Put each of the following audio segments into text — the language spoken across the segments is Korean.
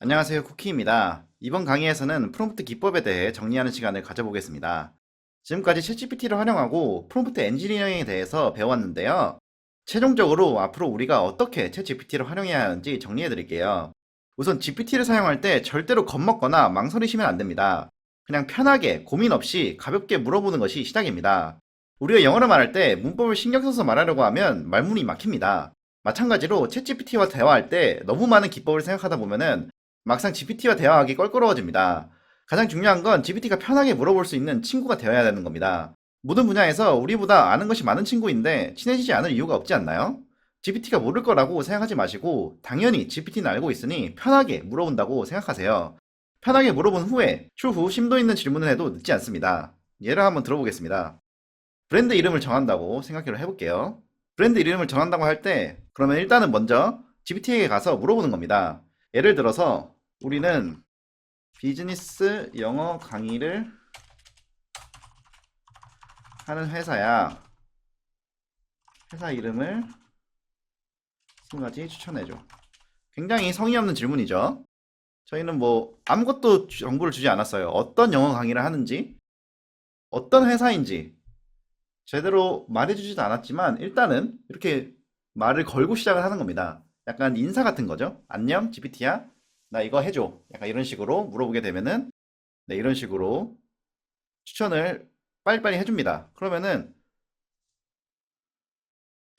안녕하세요 쿠키입니다. 이번 강의에서는 프롬프트 기법에 대해 정리하는 시간을 가져보겠습니다. 지금까지 챗GPT를 활용하고 프롬프트 엔지니어링에 대해서 배웠는데요. 최종적으로 앞으로 우리가 어떻게 챗GPT를 활용해야 하는지 정리해 드릴게요. 우선 GPT를 사용할 때 절대로 겁먹거나 망설이시면 안 됩니다. 그냥 편하게 고민 없이 가볍게 물어보는 것이 시작입니다. 우리가 영어를 말할 때 문법을 신경 써서 말하려고 하면 말문이 막힙니다. 마찬가지로 챗GPT와 대화할 때 너무 많은 기법을 생각하다 보면은 막상 GPT와 대화하기 껄끄러워집니다. 가장 중요한 건 GPT가 편하게 물어볼 수 있는 친구가 되어야 되는 겁니다. 모든 분야에서 우리보다 아는 것이 많은 친구인데 친해지지 않을 이유가 없지 않나요? GPT가 모를 거라고 생각하지 마시고 당연히 GPT는 알고 있으니 편하게 물어본다고 생각하세요. 편하게 물어본 후에 추후 심도 있는 질문을 해도 늦지 않습니다. 예를 한번 들어보겠습니다. 브랜드 이름을 정한다고 생각을 해볼게요. 브랜드 이름을 정한다고 할 때 그러면 일단은 먼저 GPT에게 가서 물어보는 겁니다. 예를 들어서 우리는 비즈니스 영어 강의를 하는 회사야. 회사 이름을 한 가지 추천해줘. 굉장히 성의 없는 질문이죠. 저희는 뭐 아무것도 정보를 주지 않았어요. 어떤 영어 강의를 하는지, 어떤 회사인지 제대로 말해주지도 않았지만 일단은 이렇게 말을 걸고 시작을 하는 겁니다. 약간 인사 같은 거죠. 안녕, GPT야. 나 이거 해줘. 약간 이런 식으로 물어보게 되면은 네, 이런 식으로 추천을 빨리빨리 해줍니다. 그러면은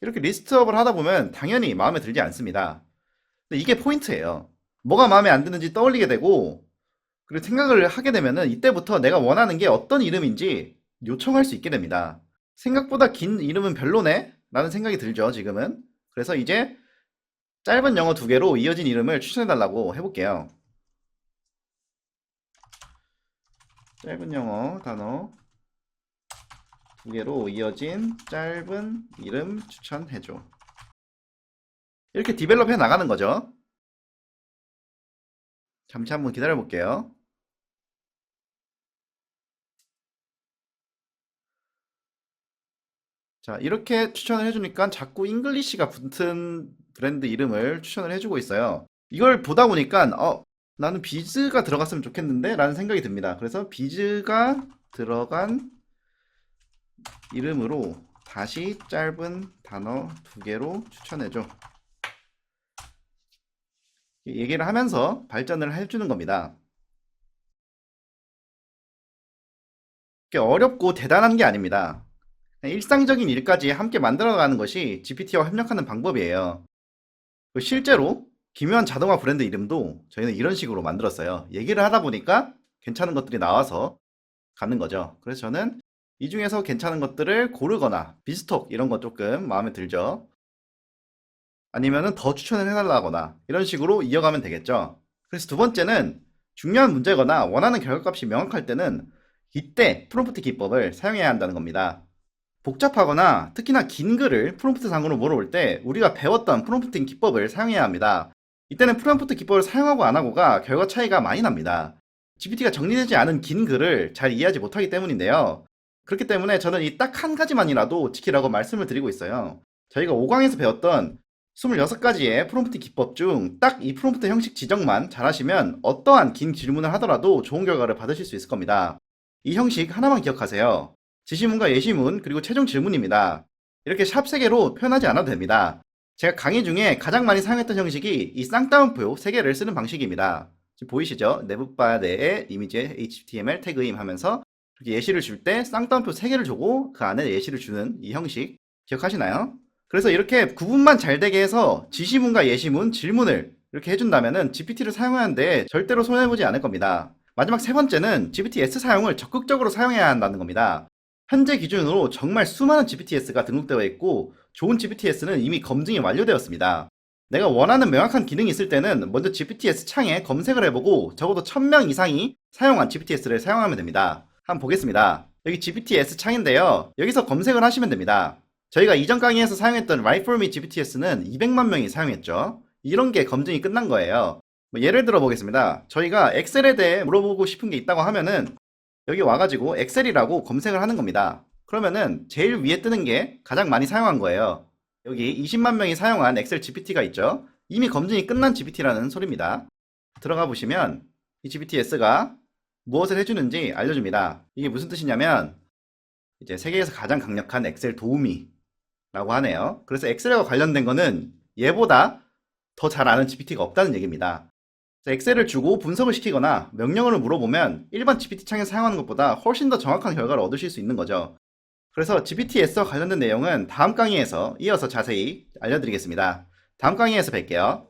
이렇게 리스트업을 하다 보면 당연히 마음에 들지 않습니다. 근데 이게 포인트예요. 뭐가 마음에 안 드는지 떠올리게 되고 그리고 생각을 하게 되면은 이때부터 내가 원하는 게 어떤 이름인지 요청할 수 있게 됩니다. 생각보다 긴 이름은 별로네? 라는 생각이 들죠, 지금은. 그래서 이제 짧은 영어 두 개로 이어진 이름을 추천해달라고 해볼게요. 짧은 영어 단어 두 개로 이어진 짧은 이름 추천해줘. 이렇게 디벨롭 해 나가는 거죠. 잠시 한번 기다려 볼게요. 자, 이렇게 추천을 해주니까 자꾸 잉글리시가 붙은 브랜드 이름을 추천을 해주고 있어요. 이걸 보다 보니까, 어, 나는 비즈가 들어갔으면 좋겠는데? 라는 생각이 듭니다. 그래서 비즈가 들어간 이름으로 다시 짧은 단어 두 개로 추천해줘. 얘기를 하면서 발전을 해주는 겁니다. 어렵고 대단한 게 아닙니다. 일상적인 일까지 함께 만들어가는 것이 GPT와 협력하는 방법이에요. 그 실제로 기묘한 자동화 브랜드 이름도 저희는 이런 식으로 만들었어요. 얘기를 하다 보니까 괜찮은 것들이 나와서 가는 거죠. 그래서 저는 이 중에서 괜찮은 것들을 고르거나 비스톡 이런 거 조금 마음에 들죠. 아니면은 더 추천을 해달라거나 이런 식으로 이어가면 되겠죠. 그래서 두 번째는 중요한 문제거나 원하는 결과값이 명확할 때는 이때 프롬프트 기법을 사용해야 한다는 겁니다. 복잡하거나 특히나 긴 글을 프롬프트 상으로 물어볼 때 우리가 배웠던 프롬프팅 기법을 사용해야 합니다. 이때는 프롬프트 기법을 사용하고 안 하고가 결과 차이가 많이 납니다. GPT가 정리되지 않은 긴 글을 잘 이해하지 못하기 때문인데요. 그렇기 때문에 저는 이 딱 한 가지만이라도 지키라고 말씀을 드리고 있어요. 저희가 5강에서 배웠던 26가지의 프롬프트 기법 중 딱 이 프롬프트 형식 지정만 잘하시면 어떠한 긴 질문을 하더라도 좋은 결과를 받으실 수 있을 겁니다. 이 형식 하나만 기억하세요. 지시문과 예시문 그리고 최종 질문입니다. 이렇게 샵 3개로 표현하지 않아도 됩니다. 제가 강의 중에 가장 많이 사용했던 형식이 이 쌍따옴표 3개를 쓰는 방식입니다. 지금 보이시죠? 내부바 내에 이미지에 HTML 태그임 하면서 이렇게 예시를 줄 때 쌍따옴표 3개를 주고 그 안에 예시를 주는 이 형식 기억하시나요? 그래서 이렇게 구분만 잘 되게 해서 지시문과 예시문, 질문을 이렇게 해준다면은 GPT를 사용하는데 절대로 손해보지 않을 겁니다. 마지막 세 번째는 GPT-S 사용을 적극적으로 사용해야 한다는 겁니다. 현재 기준으로 정말 수많은 GPTS가 등록되어 있고 좋은 GPTS는 이미 검증이 완료되었습니다. 내가 원하는 명확한 기능이 있을 때는 먼저 GPTS 창에 검색을 해보고 적어도 1000명 이상이 사용한 GPTS를 사용하면 됩니다. 한번 보겠습니다. 여기 GPTS 창인데요. 여기서 검색을 하시면 됩니다. 저희가 이전 강의에서 사용했던 Write for Me GPTS는 200만 명이 사용했죠. 이런 게 검증이 끝난 거예요. 뭐 예를 들어 보겠습니다. 저희가 엑셀에 대해 물어보고 싶은 게 있다고 하면은 여기 와가지고 엑셀이라고 검색을 하는 겁니다. 그러면은 제일 위에 뜨는 게 가장 많이 사용한 거예요. 여기 20만 명이 사용한 엑셀 GPT가 있죠. 이미 검증이 끝난 GPT라는 소리입니다. 들어가 보시면 이 GPTS가 무엇을 해주는지 알려줍니다. 이게 무슨 뜻이냐면 이제 세계에서 가장 강력한 엑셀 도우미라고 하네요. 그래서 엑셀과 관련된 거는 얘보다 더 잘 아는 GPT가 없다는 얘기입니다. 엑셀을 주고 분석을 시키거나 명령어를 물어보면 일반 GPT 창에서 사용하는 것보다 훨씬 더 정확한 결과를 얻으실 수 있는 거죠. 그래서 GPTS와 관련된 내용은 다음 강의에서 이어서 자세히 알려드리겠습니다. 다음 강의에서 뵐게요.